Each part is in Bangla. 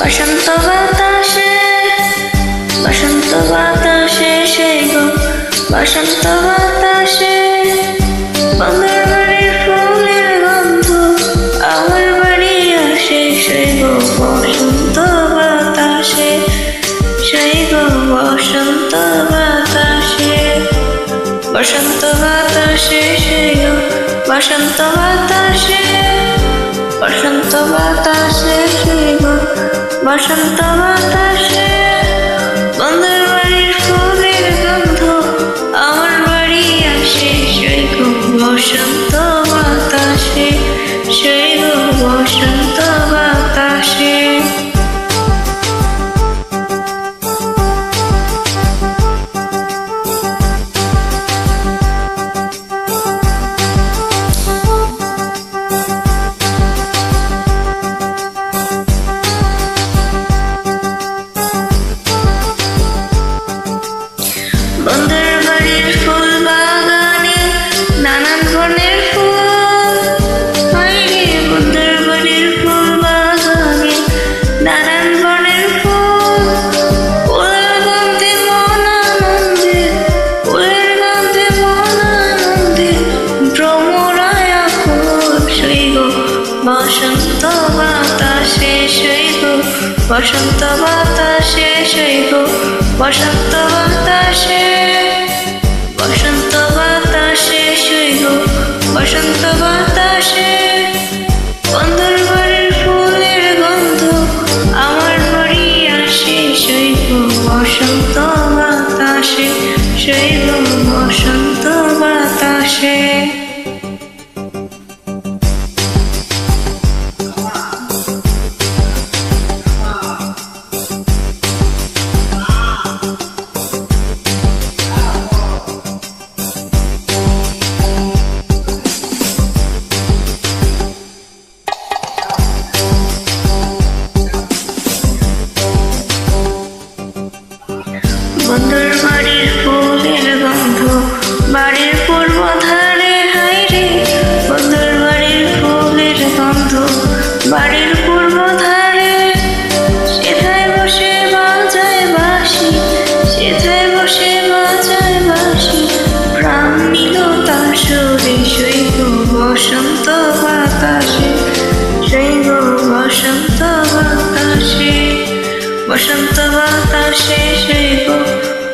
বসন্ত বাতাসে বসন্ত বাতাসে সেই গো বসন্ত বাতাসে বন্ধুর বাড়ির ফুলের গন্ধ আমার বাড়ি আসে সেই গো বসন্ত বাতাসে সেই গো বসন্ত বাতাসে বসন্ত বাতাসে সেই গো বসন্ত বাতাসে বসন্ত বাতাসে গো বসন্ত বাতাসে বন্ধুর বাড়ির ফুলের গন্ধ আমার বাড়ি আসে সেই বসন্ত বাতাসে। সেই বসন্ত বাতাসে শৈব বসন্ত বাতাসে শৈব বসন্ত বাতাসে বন্ধুর বাড়ির ফুলের গন্ধ। বাড়ির পূর্ব ধারে হাইরে বন্ধুর বাড়ির ফুলের গন্ধ। বাড়ির পূর্ব ধারে সেথায় বসে বাজায় বাসি সেথায় বসে বাজায় বাসি প্রাণ নিল তার সুরে, সেই বসন্ত বাতাসে, সেই বসন্ত বাতাসে। বসন্ত বাতাসে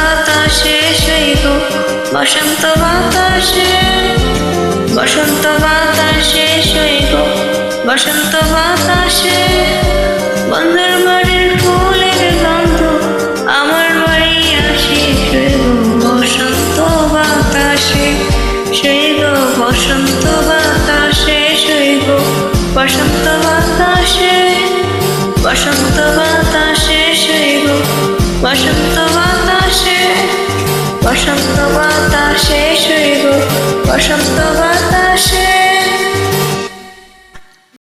বাতাসে সেই বসন্ত বাতাসে বসন্ত বাতাসে সেই বসন্ত বাতাসে। বন্ধুর বাড়ির ফুলের গন্ধ, আমার বাড়ি আসে সেই বসন্ত বাতাসে। সেই বসন্ত বাতাসে সেই বসন্ত বাতাসে। বসন্ত বাতাসে সেই বসন্ত বসন্ত বাতাসে।